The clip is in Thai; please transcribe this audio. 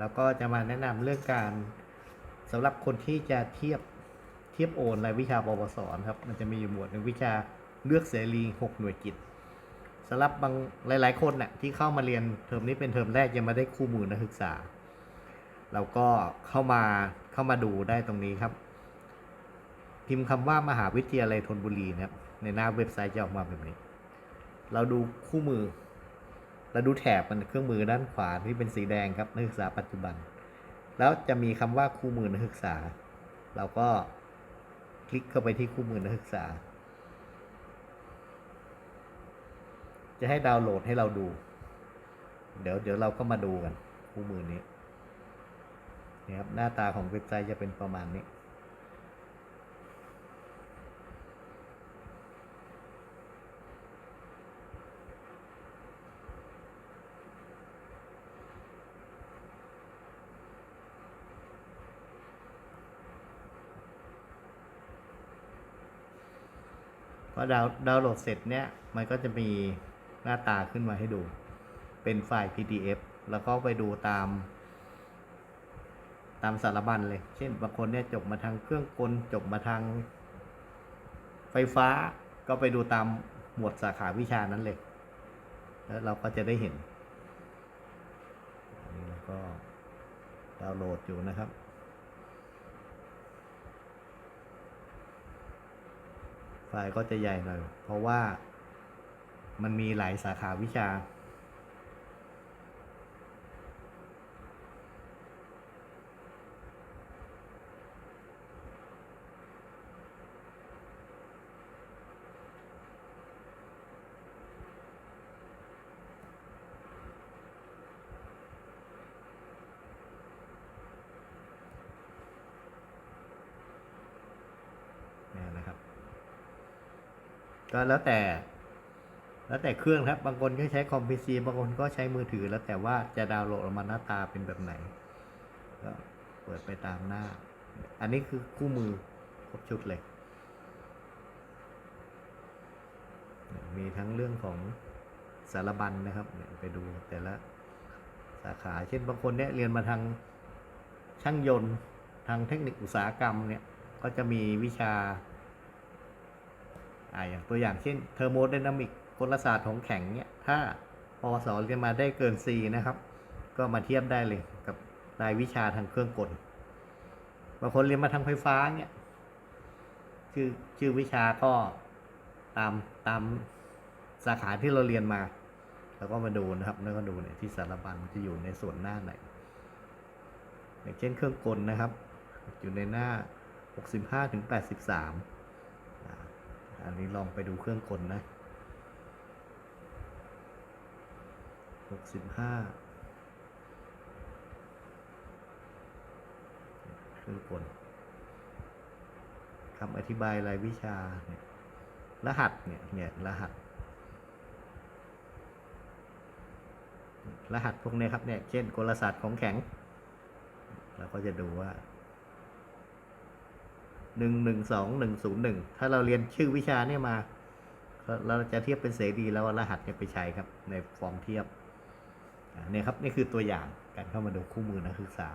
แล้วก็จะมาแนะนำเรื่องการสำหรับคนที่จะเทียบเทียบโอนรายวิชาปวสนครับ มันจะมีอยู่หมวดหนึ่งวิชาเลือกเสรี6หน่วยกิจสำหรับบางหลาย ๆ คนน่ะที่เข้ามาเรียนเทอมนี้เป็นเทอมแรกยังไม่ได้คู่มือนักศึกษาเราก็เข้ามาเข้ามาดูได้ตรงนี้ครับ พิมพ์คำว่ามหาวิทยาลัยธนบุรีนะครับในหน้าเว็บไซต์จะออกมาแบบนี้ เราดูคู่มือ เราดูแถบมันเครื่องมือด้านขวาที่เป็นสีแดงครับนักศึกษาปัจจุบัน แล้วจะมีคำว่าคู่มือนักศึกษา เราก็คลิกเข้าไปที่คู่มือนักศึกษา จะให้ดาวน์โหลดให้เราดู เดี๋ยวเดี๋ยวเราก็มาดูกันคู่มือนี้นี่ครับหน้าตาของเว็บไซต์จะเป็นประมาณนี้ อดาวดาวน์โหลดเสร็จเนี่ยมันก็จะมีหน้าตาขึ้นมาให้ดู เป็นไฟล์ PDF แล้วก็ไปดูตาม ตามสารบัญเลย เช่นบางคนเนี่ยจบมาทางเครื่องกลจบมาทางไฟฟ้าก็ไปดูตามหมวดสาขาวิชานั้นเลย แล้วเราก็จะได้เห็นอันนี้เราก็ดาวน์โหลดอยู่นะครับ ไฟล์ก็จะใหญ่หน่อย เพราะว่ามันมีหลายสาขาวิชา เนี่ยนะครับ ก็แล้วแต่ แล้วแต่เครื่องครับ บางคนก็ใช้คอมพิวเตอร์บางคนก็ใช้มือถือ แล้วแต่ว่าจะดาวน์โหลดออกมาหน้าตาเป็นแบบไหน ก็เปิดไปตามหน้า อันนี้คือคู่มือครบชุดเลย มีทั้งเรื่องของสารบัญนะครับ ไปดูแต่ละสาขา เช่นบางคนเนี่ยเรียนมาทางช่างยนต์ ทางเทคนิคอุตสาหกรรมเนี่ย ก็จะมีวิชา อ่าอย่างตัวอย่างเช่นเทอร์โมไดนามิกกลศาสตร์ของแข็งเนี่ยถ้าปวสเรียนมาได้เกิน C นะครับ ก็มาเทียบได้เลยกับรายวิชาทางเครื่องกลบางคนเรียนมาทางไฟฟ้าเนี่ยชื่อชื่อวิชาก็ตามตามสาขาที่เราเรียนมา แล้วก็มาดูนะครับ แล้วก็ดูเนี่ยที่สารบัญจะอยู่ในส่วนหน้าไหนอย่างเช่นเครื่องกลนะครับ อยู่ในหน้า 65ถึง83อ่า อันนี้ลองไปดูเครื่องกลนะ65เครื่องกลคำอธิบายรายวิชาเนี่ยรหัสเนี่ยเนี่ยรหัส รหัสพวกนี้ครับเนี่ย เช่นกลศาสตร์ของแข็ง เราก็จะดูว่า หนึ่งหนึ่งสองหนึ่งศูนย์หนึ่งถ้าเราเรียนชื่อวิชาเนี่ยมา เราจะเทียบเป็นเสรีแล้วรหัสเนี่ยไปใช้ครับในฟอร์มเทียบเนี่ยครับนี่คือตัวอย่างการเข้ามาดูคู่มือนักศึกษา